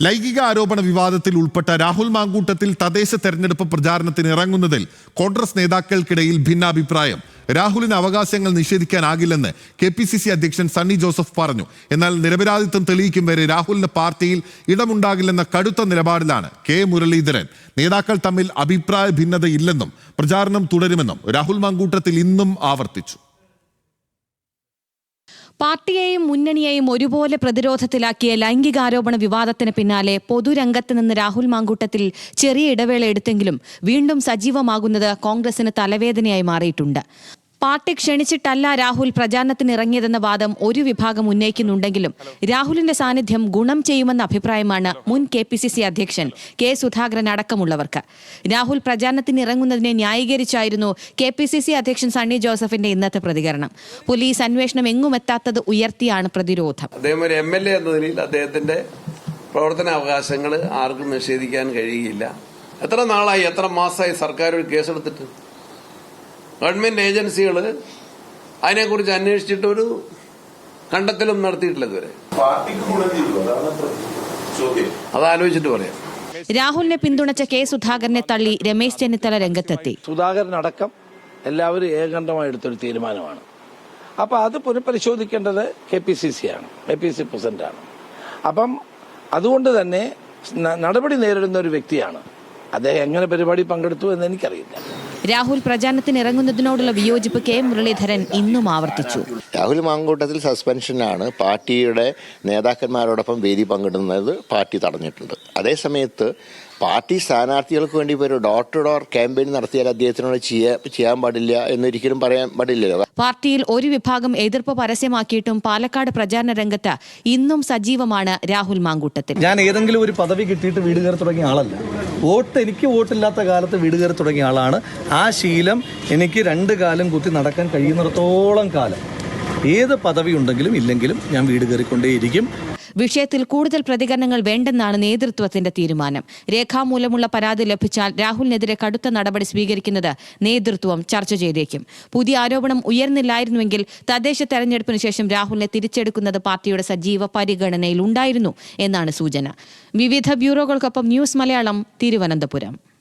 ലൈംഗിക ആരോപണ വിവാദത്തിൽ ഉൾപ്പെട്ട രാഹുൽ മാങ്കൂട്ടത്തിൽ തദ്ദേശ തെരഞ്ഞെടുപ്പ് പ്രചാരണത്തിന് ഇറങ്ങുന്നതിൽ കോൺഗ്രസ് നേതാക്കൾക്കിടയിൽ ഭിന്നാഭിപ്രായം. രാഹുലിന് അവകാശങ്ങൾ നിഷേധിക്കാനാകില്ലെന്ന് കെ പി സി സി അധ്യക്ഷൻ സണ്ണി ജോസഫ് പറഞ്ഞു. എന്നാൽ നിരപരാധിത്വം തെളിയിക്കും വരെ രാഹുലിന് പാർട്ടിയിൽ ഇടമുണ്ടാകില്ലെന്ന കടുത്ത നിലപാടിലാണ് കെ മുരളീധരൻ. നേതാക്കൾ തമ്മിൽ അഭിപ്രായ ഭിന്നതയില്ലെന്നും പ്രചാരണം തുടരുമെന്നും രാഹുൽ മാങ്കൂട്ടത്തിൽ ഇന്നും ആവർത്തിച്ചു. പാർട്ടിയെയും മുന്നണിയെയും ഒരുപോലെ പ്രതിരോധത്തിലാക്കിയ ലൈംഗികാരോപണ വിവാദത്തിന് പിന്നാലെ പൊതുരംഗത്ത് നിന്ന് രാഹുൽ മാങ്കൂട്ടത്തിൽ ചെറിയ ഇടവേള എടുത്തെങ്കിലും വീണ്ടും സജീവമാകുന്നത് കോൺഗ്രസിന് തലവേദനയായി മാറിയിട്ടുണ്ട്. പാർട്ടി ക്ഷണിച്ചിട്ടല്ല രാഹുൽ പ്രചാരണത്തിന് ഇറങ്ങിയതെന്ന വാദം ഒരു വിഭാഗം ഉന്നയിക്കുന്നുണ്ടെങ്കിലും രാഹുലിന്റെ സാന്നിധ്യം ഗുണം ചെയ്യുമെന്ന അഭിപ്രായമാണ് മുൻ കെ പി സി സി അധ്യക്ഷൻ കെ സുധാകരൻ അടക്കമുള്ളവർക്ക്. രാഹുൽ പ്രചാരണത്തിന് ഇറങ്ങുന്നതിനെ ന്യായീകരിച്ചായിരുന്നു കെ പി സി സി അധ്യക്ഷൻ സണ്ണി ജോസഫിന്റെ ഇന്നത്തെ പ്രതികരണം. പോലീസ് അന്വേഷണം എങ്ങുമെത്താത്തത് ഉയർത്തിയാണ് പ്രതിരോധം. അദ്ദേഹം ഒരു എം എൽ എ എന്ന നിലയിൽ അദ്ദേഹത്തിന്റെ പ്രവർത്തന അവകാശങ്ങൾ ആർക്കും നിഷേധിക്കാൻ കഴിയില്ല എത്ര നാളായി എത്ര മാസമായി സർക്കാർ ഒരു കേസെടുത്തിട്ട്? ഗവൺമെന്റ് ഏജൻസികൾ അതിനെക്കുറിച്ച് അന്വേഷിച്ചിട്ട് ഒരു കണ്ടെത്തലും നടത്തിയിട്ടില്ല ഇതുവരെ. അതാലോചിച്ചിട്ട് പറയാം. രാഹുലിനെ പിന്തുണച്ച കെ സുധാകരനെ തള്ളി രമേശ് ചെന്നിത്തല രംഗത്തെത്തി. സുധാകരനടക്കം എല്ലാവരും ഏകണ്ഠമായി എടുത്തൊരു തീരുമാനമാണ്. അപ്പോൾ അത് പുനഃപരിശോധിക്കേണ്ടത് കെ പി സി സി ആണ് കെ പി സി പ്രസിഡന്റാണ്. അപ്പം അതുകൊണ്ട് തന്നെ നടപടി നേരിടുന്ന ഒരു വ്യക്തിയാണ്. അദ്ദേഹം എങ്ങനെ പരിപാടി പങ്കെടുത്തു എന്ന് എനിക്കറിയില്ല. രാഹുൽ പ്രചാരണത്തിന് ഇറങ്ങുന്നതിനോടുള്ള വിയോജിപ്പ് കെ മുരളീധരൻ ഇന്നും ആവർത്തിച്ചു. രാഹുൽ മാങ്കൂട്ടത്തിൽ സസ്പെൻഷനാണ് പാർട്ടിയുടെ നേതാക്കന്മാരോടൊപ്പം വേദി പങ്കിടുന്നത് പാർട്ടി തടഞ്ഞിട്ടുണ്ട്. അതേസമയത്ത് പാർട്ടി സ്ഥാനാർത്ഥികൾക്ക് വേണ്ടി ഇപ്പോൾ ഒരു ഡോർ ടു ഡോർ ക്യാമ്പയിൻ നടത്തിയാൽ അദ്ദേഹത്തിനോട് ചെയ്യാൻ പാടില്ല എന്നൊരിക്കലും പറയാൻ പാടില്ലല്ലോ. പാർട്ടിയിൽ ഒരു വിഭാഗം എതിർപ്പ് പരസ്യമാക്കിയിട്ടും പാലക്കാട് പ്രചാരണ രംഗത്ത് ഇന്നും സജീവമാണ് രാഹുൽ മാങ്കൂട്ടത്തിൽ. ഞാൻ ഏതെങ്കിലും ഒരു പദവി കിട്ടിയിട്ട് വീട് കയറി തുടങ്ങിയ ആളല്ല. വോട്ട് എനിക്ക് വോട്ടില്ലാത്ത കാലത്ത് വീട് കയറി തുടങ്ങിയ ആളാണ്. ആ ശീലം എനിക്ക് രണ്ട് കാലം കുത്തി നടക്കാൻ കഴിയുന്നിടത്തോളം കാലം. ഏത് പദവി ഉണ്ടെങ്കിലും ഇല്ലെങ്കിലും ഞാൻ വീട് കയറിക്കൊണ്ടേയിരിക്കും. വിഷയത്തിൽ കൂടുതൽ പ്രതികരണങ്ങൾ വേണ്ടെന്നാണ് നേതൃത്വത്തിന്റെ തീരുമാനം. രേഖാമൂലമുള്ള പരാതി ലഭിച്ചാൽ രാഹുലിനെതിരെ കടുത്ത നടപടി സ്വീകരിക്കുന്നത് നേതൃത്വം ചർച്ച ചെയ്തേക്കും. പുതിയ ആരോപണം ഉയർന്നില്ലായിരുന്നുവെങ്കിൽ തദ്ദേശ തെരഞ്ഞെടുപ്പിന് ശേഷം രാഹുലിനെ തിരിച്ചെടുക്കുന്നത് പാർട്ടിയുടെ സജീവ പരിഗണനയിലുണ്ടായിരുന്നു എന്നാണ് സൂചന. വിവിധ ബ്യൂറോകൾക്കൊപ്പം ന്യൂസ് മലയാളം തിരുവനന്തപുരം.